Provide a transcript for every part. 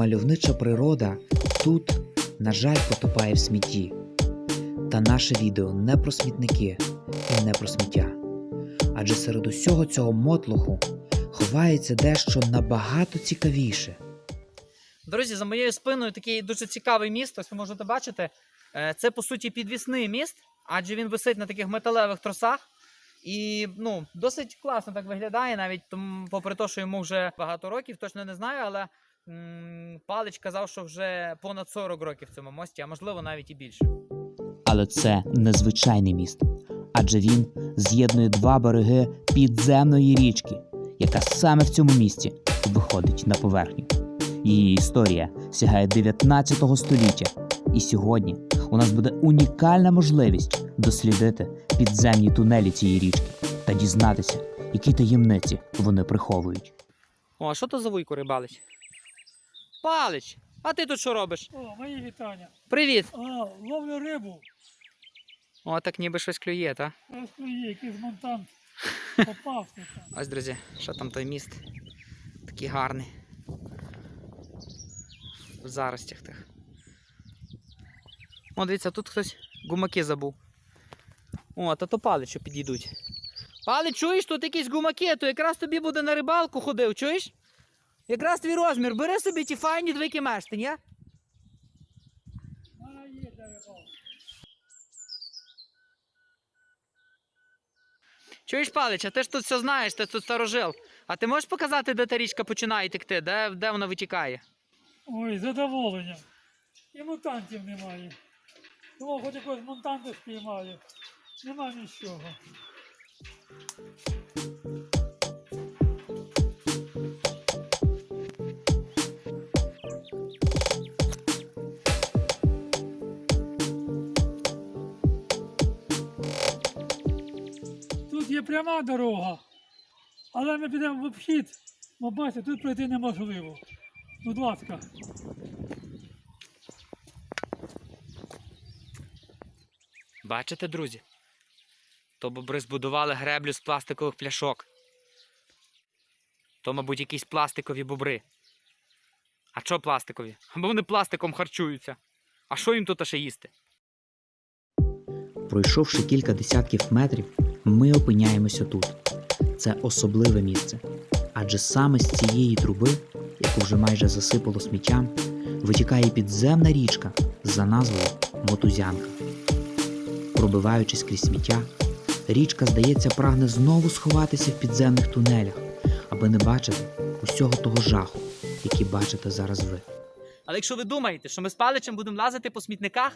Мальовнича природа тут, на жаль, потопає в смітті. Та наше відео не про смітники і не про сміття. Адже серед усього цього мотлоху ховається дещо набагато цікавіше. Друзі, за моєю спиною такий дуже цікавий міст. Ось ви можете бачити. Е, Це по суті підвісний міст, адже він висить на таких металевих тросах. І ну, досить класно так виглядає, навіть попри те, що йому вже багато років, точно не знаю, але Палич казав, що вже понад 40 років в цьому мості, а можливо навіть і більше. Але це незвичайний міст, адже він з'єднує два береги підземної річки, яка саме в цьому місті виходить на поверхню. Її історія сягає 19 століття, і сьогодні у нас буде унікальна можливість дослідити підземні тунелі цієї річки та дізнатися, які таємниці вони приховують. О, а що то за вуйко рибалич? Палич! А ти тут що робиш? О, мої вітання. Привіт! А, ловлю рибу. О, так ніби щось клює, та? Ось є, якийсь монтант попався там. Ось, друзі, що там той міст? Такий гарний. В заростях тих. О, дивіться, тут хтось гумаки забув. О, та то палич, що підійдуть. Палич, чуєш, тут якісь гумаки, то якраз тобі буде на рибалку ходив, чуєш? Якраз твій розмір, бери собі ті файні двійки мештень, я? Чуєш, Палич, а ти ж тут все знаєш, ти тут старожил. А ти можеш показати, де та річка починає текти, де, де вона витікає? Ой, задоволення. І мутантів немає. Думав, хоч якогось мутанта спіймаю. Нема нічого. Тут є пряма дорога, але ми підемо в обхід, бо бачите, тут пройти неможливо. Будь ласка. Бачите, друзі? То бобри збудували греблю з пластикових пляшок. То, мабуть, якісь пластикові бобри. А що пластикові? Бо вони пластиком харчуються. А що їм тут ще їсти? Пройшовши кілька десятків метрів, ми опиняємося тут. Це особливе місце. Адже саме з цієї труби, яку вже майже засипало сміттям, витікає підземна річка за назвою Мотузянка. Пробиваючись крізь сміття, річка, здається, прагне знову сховатися в підземних тунелях, аби не бачити усього того жаху, який бачите зараз ви. Але якщо ви думаєте, що ми з паличем будемо лазити по смітниках,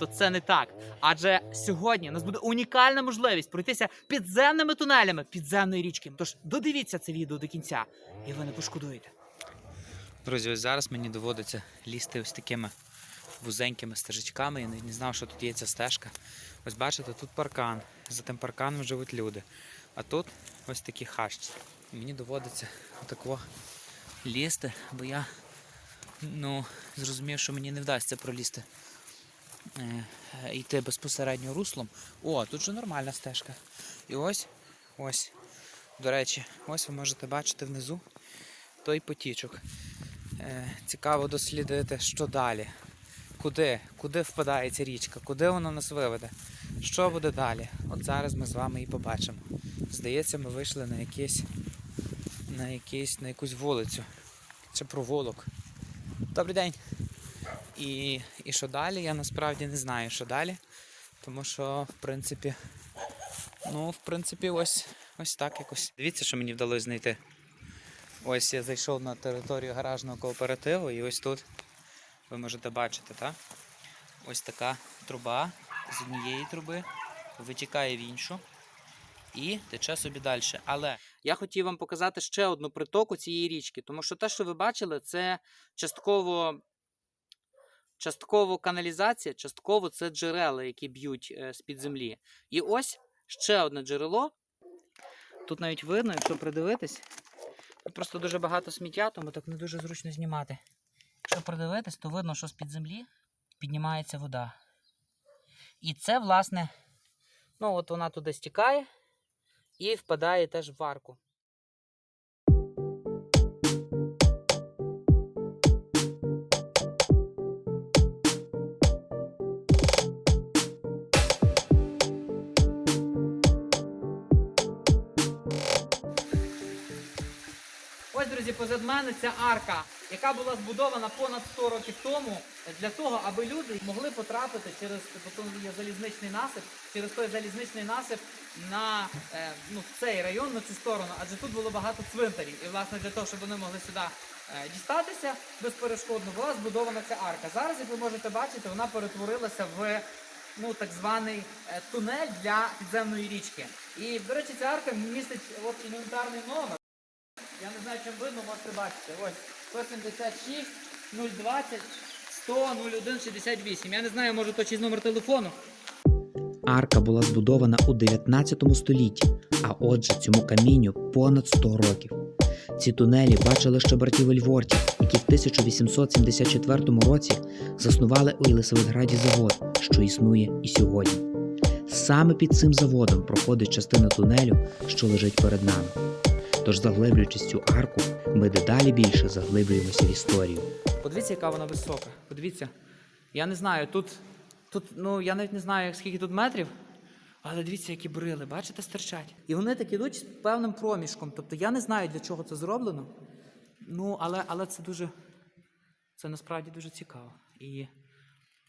то це не так. Адже сьогодні у нас буде унікальна можливість пройтися підземними тунелями підземної річки. Тож додивіться це відео до кінця, і ви не пошкодуєте. Друзі, ось зараз мені доводиться лізти ось такими вузенькими стежечками. Я не знав, що тут є ця стежка. Ось бачите, тут паркан. За тим парканом живуть люди. А тут ось такі хащі. Мені доводиться отако лізти, бо я ну, зрозумів, що мені не вдасться пролізти. Е, йти безпосередньо руслом. О, тут же нормальна стежка. І ось, ось. До речі, ось ви можете бачити внизу той потічок. Е, цікаво дослідити, що далі. Куди? Куди впадає ця річка? Куди вона нас виведе? Що буде далі? От зараз ми з вами і побачимо. Здається, ми вийшли на якийсь, на якийсь, на якусь вулицю чи провулок. Добрий день. І, і що далі? Я насправді не знаю, що далі. Тому що, в принципі, ну, в принципі, ось, ось так якось. Дивіться, що мені вдалося знайти. Ось я зайшов на територію гаражного кооперативу, і ось тут ви можете бачити, так? Ось така труба з однієї труби витікає в іншу і тече собі далі. Але я хотів вам показати ще одну притоку цієї річки, тому що те, що ви бачили, це частково частково каналізація, частково це джерела, які б'ють е, з-під землі. І ось ще одне джерело. Тут навіть видно, якщо придивитись, тут просто дуже багато сміття, тому так не дуже зручно знімати. Якщо придивитись, то видно, що з-під землі піднімається вода. І це, власне, ну от вона туди стікає і впадає теж в арку. Позад мене ця арка, яка була збудована понад 100 років тому для того, аби люди могли потрапити через залізничний насип, через той залізничний насип на е, ну, цей район, на цю сторону, адже тут було багато цвинтарів. І власне для того, щоб вони могли сюди е, дістатися безперешкодно, була збудована ця арка. Зараз, як ви можете бачити, вона перетворилася в ну, так званий е, тунель для підземної річки. І, до речі, ця арка містить от інвентарний номер. Я не знаю, чим видно, можете бачити. Ось 176 020 100 01 68. Я не знаю, може то номер телефону. Арка була збудована у 19 столітті, а отже, цьому камінню понад 100 років. Ці тунелі бачили ще братів які в 1874 році заснували у Єлисаветграді завод, що існує і сьогодні. Саме під цим заводом проходить частина тунелю, що лежить перед нами. Тож, заглиблюючись цю арку, ми дедалі більше заглиблюємося в історію. Подивіться, яка вона висока. Подивіться. Я не знаю, тут, тут, ну я навіть не знаю, скільки тут метрів, але дивіться, які брили, бачите, стирчать. І вони так ідуть певним проміжком. Тобто я не знаю, для чого це зроблено. Ну, але, але це дуже. Це насправді дуже цікаво. І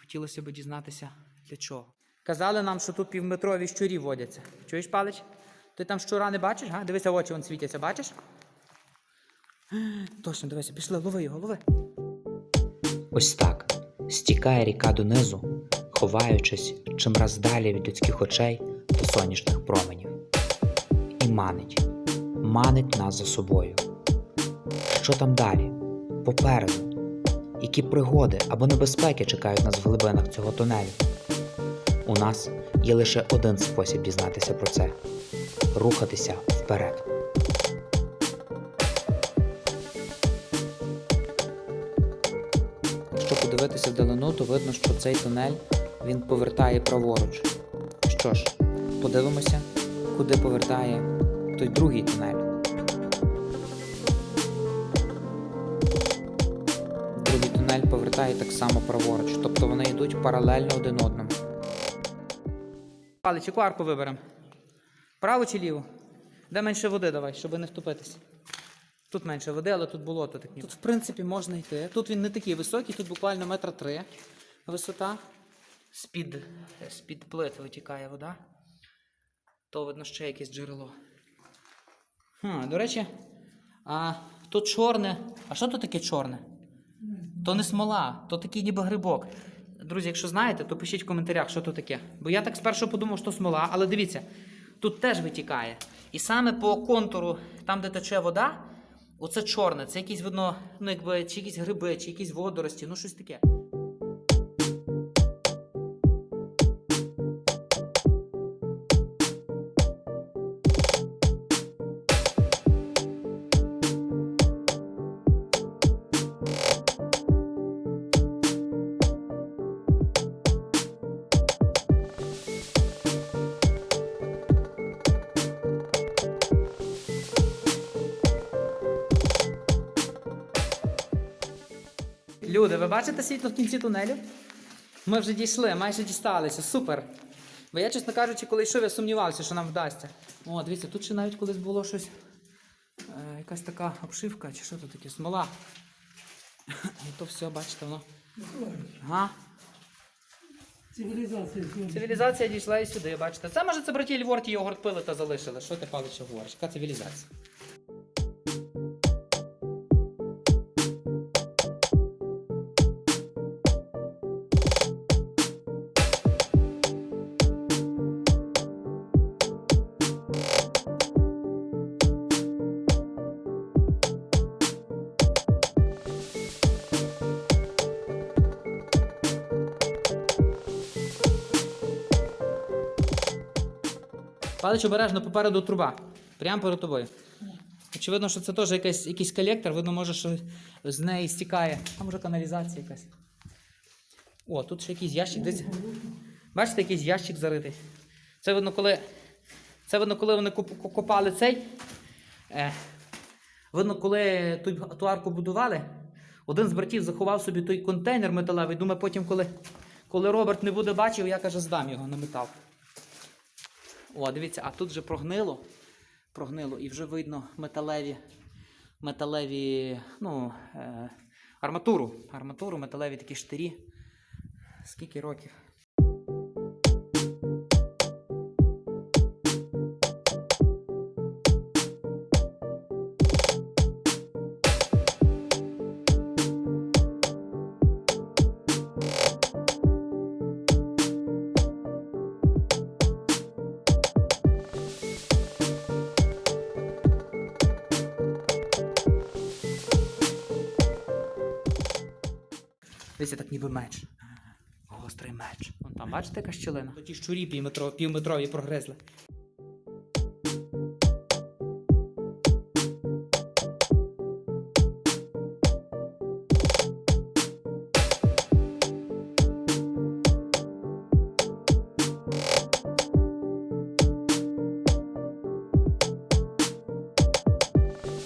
хотілося б дізнатися, для чого. Казали нам, що тут півметрові щурі водяться. Чуєш, Палич? Ти там щура не бачиш? Га? Дивися, очі вон світяться, бачиш? Точно, дивися, пішли, лови його, лови. Ось так стікає ріка донизу, ховаючись чимраз далі від людських очей до сонячних променів. І манить, манить нас за собою. Що там далі? Попереду? Які пригоди або небезпеки чекають нас в глибинах цього тунелю? У нас є лише один спосіб дізнатися про це рухатися вперед. Якщо подивитися вдалину, то видно, що цей тунель він повертає праворуч. Що ж, подивимося, куди повертає той другий тунель. Другий тунель повертає так само праворуч, тобто вони йдуть паралельно один одному. Палич, яку арку виберемо? Праву чи ліву? Де менше води давай, щоб не втопитися. Тут менше води, але тут болото таке. Тут, в принципі, можна йти. Тут він не такий високий, тут буквально метра три висота. З-під, з-під плит витікає вода. То видно ще якесь джерело. Хм, до речі, а тут чорне. А що тут таке чорне? То не смола, то такий ніби грибок. Друзі, якщо знаєте, то пишіть в коментарях, що то таке. Бо я так спершу подумав, що смола, але дивіться, тут теж витікає. І саме по контуру, там, де тече вода, оце чорне, це якісь видно, ну якби чи якісь гриби, чи якісь водорості, ну щось таке. Бачите світло в кінці тунелю? Ми вже дійшли, майже дісталися. Супер. Бо я, чесно кажучи, коли йшов, я сумнівався, що нам вдасться. О, дивіться, тут ще навіть колись було щось. Е, якась така обшивка, чи що тут таке? Смола. І то все, бачите, воно. Ага. Цивілізація. Цивілізація дійшла і сюди, бачите. Це може це браті Льворті йогурт пили та залишили. Що ти палич говориш? Яка цивілізація? Палич обережно попереду труба. Прямо перед тобою. Очевидно, що це теж якийсь, якийсь колектор, видно, може, що з неї стікає. А може каналізація якась. О, тут ще якийсь ящик. Десь. Бачите, якийсь ящик заритий. Це видно, коли, це видно, коли вони копали цей. Е, видно, коли ту, ту арку будували, один з братів заховав собі той контейнер металевий. Думаю, потім, коли, коли Роберт не буде бачив, я каже, здам його на метал. О, дивіться, а тут вже прогнило. Прогнило і вже видно металеві металеві, ну, е, арматуру. Арматуру, металеві такі штирі. Скільки років? Дивіться, так ніби меч. Гострий меч. Вон там, бачите, яка щілина? Ті щурі півметро, півметрові прогризли.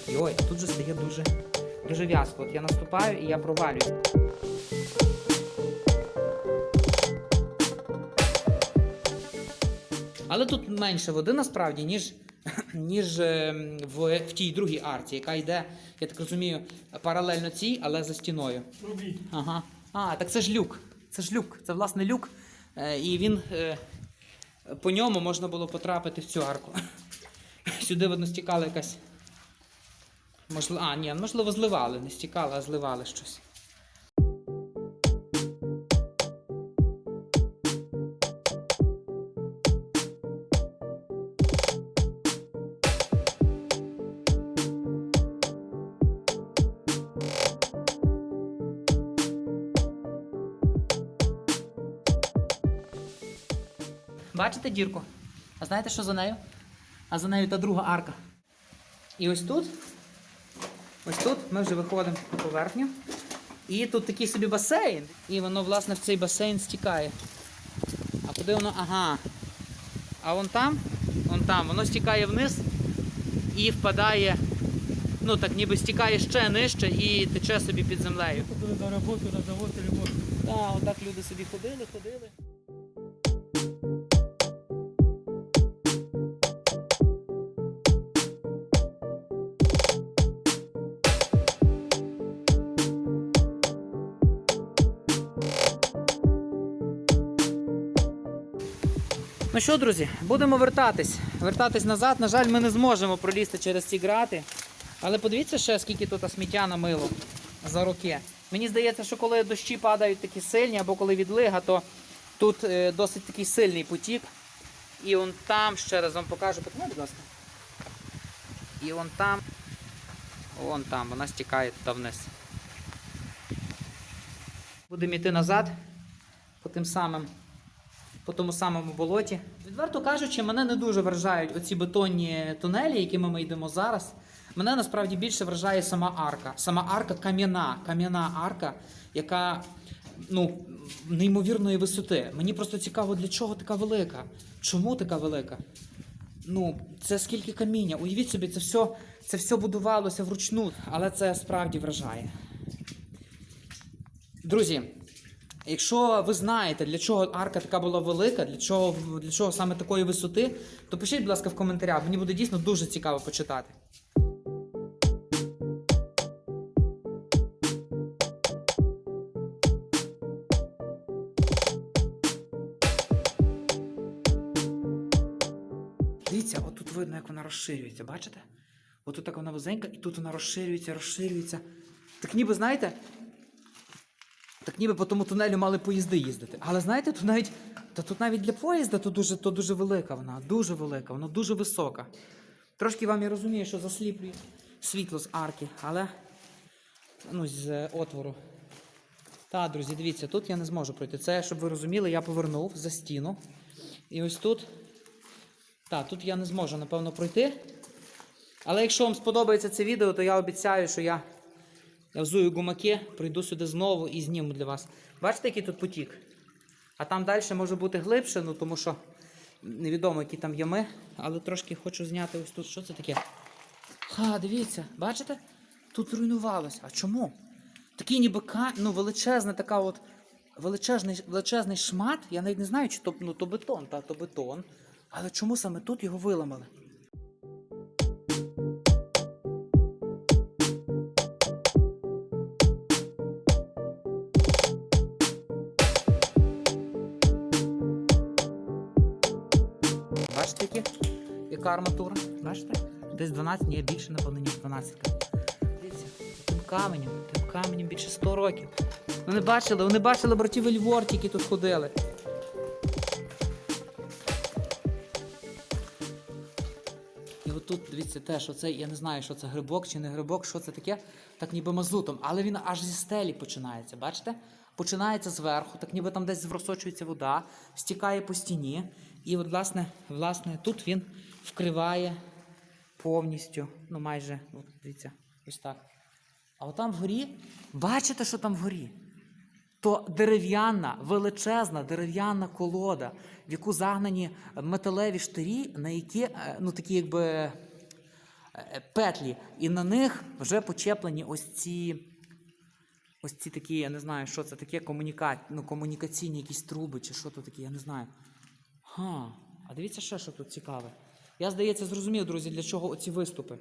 Йой, тут же стає дуже, дуже в'язко. От я наступаю і я провалюю. Але тут менше води насправді, ніж, ніж е, в, в тій другій арці, яка йде, я так розумію, паралельно цій, але за стіною. Ага. А, так це ж люк. Це ж люк. Це власне люк. Е, і він е, по ньому можна було потрапити в цю арку. Сюди видно стікала якась. Можливо, а, ні, можливо, зливали. Не стікали, а зливали щось. Бачите дірку? А знаєте, що за нею? А за нею та друга арка. І ось тут, ось тут ми вже виходимо на поверхню. І тут такий собі басейн. І воно, власне, в цей басейн стікає. А куди воно? Ага. А вон там, вон там, воно стікає вниз і впадає. Ну так ніби стікає ще нижче і тече собі під землею. Ходили на роботу, на завод. Так, отак люди собі ходили, ходили. Ну що, друзі, будемо вертатись. Вертатись назад. На жаль, ми не зможемо пролізти через ці грати. Але подивіться ще, скільки тут сміття намило за роки. Мені здається, що коли дощі падають такі сильні, або коли відлига, то тут е, досить такий сильний потік. І он там, ще раз вам покажу, Потримай, будь ласка. І он там, вон там, вона стікає туди вниз. Будемо йти назад по тим самим, по тому самому болоті. Відверто кажучи, мене не дуже вражають оці бетонні тунелі, якими ми йдемо зараз. Мене насправді більше вражає сама арка. Сама арка кам'яна, кам'яна арка, яка ну, неймовірної висоти. Мені просто цікаво, для чого така велика? Чому така велика? Ну, це скільки каміння. Уявіть собі, це все, це все будувалося вручну, але це справді вражає. Друзі, якщо ви знаєте, для чого арка така була велика, для чого, для чого саме такої висоти, то пишіть, будь ласка, в коментарях. Мені буде дійсно дуже цікаво почитати. Дивіться, отут видно, як вона розширюється, бачите? Отут так вона вузенька, і тут вона розширюється, розширюється. Так ніби, знаєте, так ніби по тому тунелю мали поїзди їздити. Але знаєте, тут навіть, та тут навіть для поїзда то дуже, то дуже велика вона, дуже велика, вона дуже висока. Трошки вам я розумію, що засліплює світло з арки, але ну, з е, отвору. Та, друзі, дивіться, тут я не зможу пройти. Це, щоб ви розуміли, я повернув за стіну. І ось тут. Так, тут я не зможу, напевно, пройти. Але якщо вам сподобається це відео, то я обіцяю, що я, я взую гумаки, прийду сюди знову і зніму для вас. Бачите, який тут потік? А там далі може бути глибше, ну тому що невідомо, які там ями. Але трошки хочу зняти ось тут. Що це таке? Ха, дивіться, бачите? Тут зруйнувалося. А чому? Такий ніби ка... ну, величезна така от величезний, величезний шмат. Я навіть не знаю, чи то, ну, то бетон, та то бетон. Але чому саме тут його виламали? Які? яка арматура? Бачите? Десь 12, ні, більше, напевно, ніж 12. Дивіться, тим каменем, тим каменем більше 100 років. Вони бачили, вони бачили братів Ельворт, які тут ходили. І отут, дивіться, теж оце, я не знаю, що це грибок чи не грибок, що це таке, так ніби мазутом, але він аж зі стелі починається, бачите? Починається зверху, так ніби там десь просочується вода, стікає по стіні. І от, власне, власне, тут він вкриває повністю, ну майже, от, дивіться, ось так. А от там вгорі, бачите, що там вгорі? То дерев'яна, величезна дерев'яна колода, в яку загнані металеві штирі, на які, е, ну такі якби е, петлі, і на них вже почеплені ось ці. Ось ці такі, я не знаю, що це таке, комуніка... ну, комунікаційні якісь труби, чи що то таке, я не знаю. Ха, а дивіться ще, що тут цікаве. Я, здається, зрозумів, друзі, для чого оці виступи.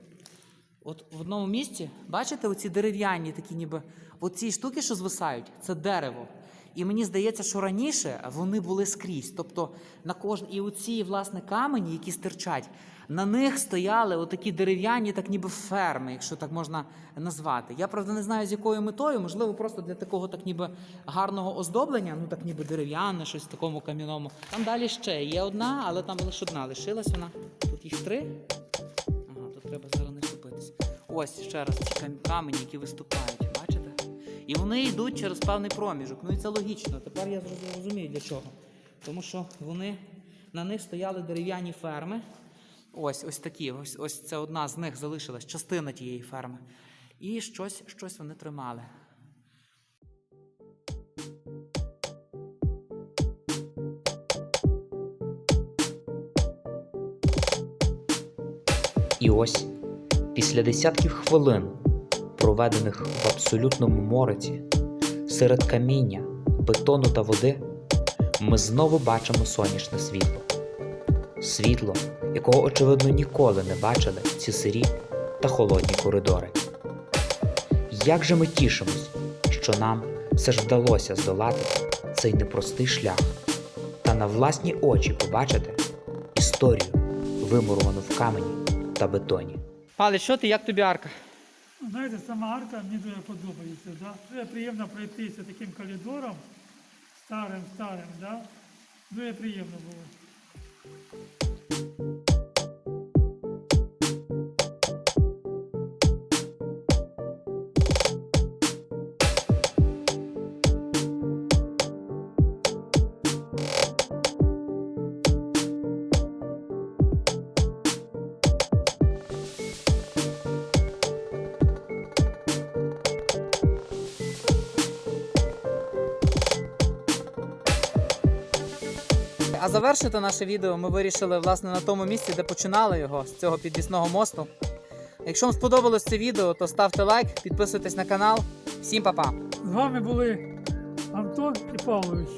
От в одному місці, бачите, оці дерев'яні такі, ніби оці штуки, що звисають, це дерево. І мені здається, що раніше вони були скрізь. Тобто на кож... і оці, власне, камені, які стирчать, на них стояли отакі дерев'яні, так ніби ферми, якщо так можна назвати. Я правда не знаю, з якою метою, можливо, просто для такого так ніби гарного оздоблення, ну так ніби дерев'яне, щось в такому кам'яному. Там далі ще є одна, але там лише одна лишилась вона. Тут їх три. Ага, тут треба зараз не вступитись. Ось ще раз ці камені, які виступають? І вони йдуть через певний проміжок. Ну і це логічно. Тепер я зроз- розумію для чого. Тому що вони на них стояли дерев'яні ферми. Ось, ось такі. Ось, ось це одна з них залишилась, частина тієї ферми. І щось, щось вони тримали. І ось, після десятків хвилин, проведених в абсолютному мороці, серед каміння, бетону та води, ми знову бачимо сонячне світло. Світло, якого, очевидно, ніколи не бачили ці сирі та холодні коридори. Як же ми тішимось, що нам все ж вдалося здолати цей непростий шлях та на власні очі побачити історію, вимуровану в камені та бетоні. Пале, що ти, як тобі арка? Знаєте, сама арка мені дуже подобається. Да? Дуже приємно пройтися таким коридором, старим, старим, да? дуже приємно було. Завершити наше відео ми вирішили власне на тому місці, де починали його з цього підвісного мосту. Якщо вам сподобалось це відео, то ставте лайк, підписуйтесь на канал. Всім па-па! З вами були Антон і Павлович.